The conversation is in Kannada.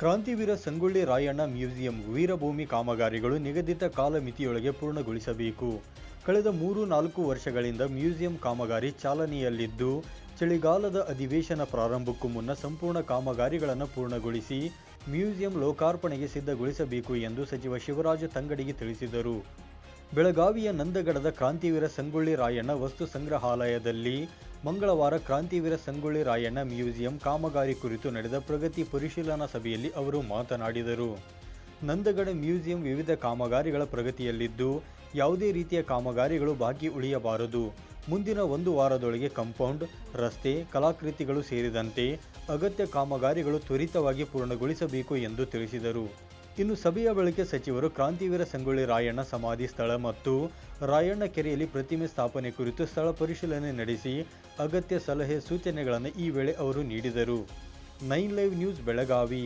ಕ್ರಾಂತಿವೀರ ಸಂಗೊಳ್ಳಿ ರಾಯಣ್ಣ ಮ್ಯೂಸಿಯಂ ವೀರಭೂಮಿ ಕಾಮಗಾರಿಗಳು ನಿಗದಿತ ಕಾಲಮಿತಿಯೊಳಗೆ ಪೂರ್ಣಗೊಳಿಸಬೇಕು. ಕಳೆದ ಮೂರು ನಾಲ್ಕು ವರ್ಷಗಳಿಂದ ಮ್ಯೂಸಿಯಂ ಕಾಮಗಾರಿ ಚಾಲನೆಯಲ್ಲಿದ್ದು, ಚಳಿಗಾಲದ ಅಧಿವೇಶನ ಪ್ರಾರಂಭಕ್ಕೂ ಮುನ್ನ ಸಂಪೂರ್ಣ ಕಾಮಗಾರಿಗಳನ್ನು ಪೂರ್ಣಗೊಳಿಸಿ ಮ್ಯೂಸಿಯಂ ಲೋಕಾರ್ಪಣೆಗೆ ಸಿದ್ಧಗೊಳಿಸಬೇಕು ಎಂದು ಸಚಿವ ಶಿವರಾಜ ತಂಗಡಿಗೆ ತಿಳಿಸಿದರು. ಬೆಳಗಾವಿಯ ನಂದಗಡದ ಕ್ರಾಂತಿವೀರ ಸಂಗೊಳ್ಳಿ ರಾಯಣ್ಣ ವಸ್ತು ಸಂಗ್ರಹಾಲಯದಲ್ಲಿ ಮಂಗಳವಾರ ಕ್ರಾಂತಿವೀರ ಸಂಗೊಳ್ಳಿ ರಾಯಣ್ಣ ಮ್ಯೂಸಿಯಂ ಕಾಮಗಾರಿ ಕುರಿತು ನಡೆದ ಪ್ರಗತಿ ಪರಿಶೀಲನಾ ಸಭೆಯಲ್ಲಿ ಅವರು ಮಾತನಾಡಿದರು. ನಂದಗಡ ಮ್ಯೂಸಿಯಂ ವಿವಿಧ ಕಾಮಗಾರಿಗಳ ಪ್ರಗತಿಯಲ್ಲಿದ್ದು, ಯಾವುದೇ ರೀತಿಯ ಕಾಮಗಾರಿಗಳು ಬಾಕಿ ಉಳಿಯಬಾರದು. ಮುಂದಿನ ಒಂದು ವಾರದೊಳಗೆ ಕಾಂಪೌಂಡ್, ರಸ್ತೆ, ಕಲಾಕೃತಿಗಳು ಸೇರಿದಂತೆ ಅಗತ್ಯ ಕಾಮಗಾರಿಗಳು ತ್ವರಿತವಾಗಿ ಪೂರ್ಣಗೊಳಿಸಬೇಕು ಎಂದು ತಿಳಿಸಿದರು. ಇನ್ನು ಸಭೆಯ ಬಳಿಕ ಸಚಿವರು ಕ್ರಾಂತಿವೀರ ಸಂಗೊಳ್ಳಿ ರಾಯಣ್ಣ ಸಮಾಧಿ ಸ್ಥಳ ಮತ್ತು ರಾಯಣ್ಣ ಕೆರೆಯಲ್ಲಿ ಪ್ರತಿಮೆ ಸ್ಥಾಪನೆ ಕುರಿತು ಸ್ಥಳ ಪರಿಶೀಲನೆ ನಡೆಸಿ ಅಗತ್ಯ ಸಲಹೆ ಸೂಚನೆಗಳನ್ನು ಈ ವೇಳೆ ಅವರು ನೀಡಿದರು. Nine live news Belagavi.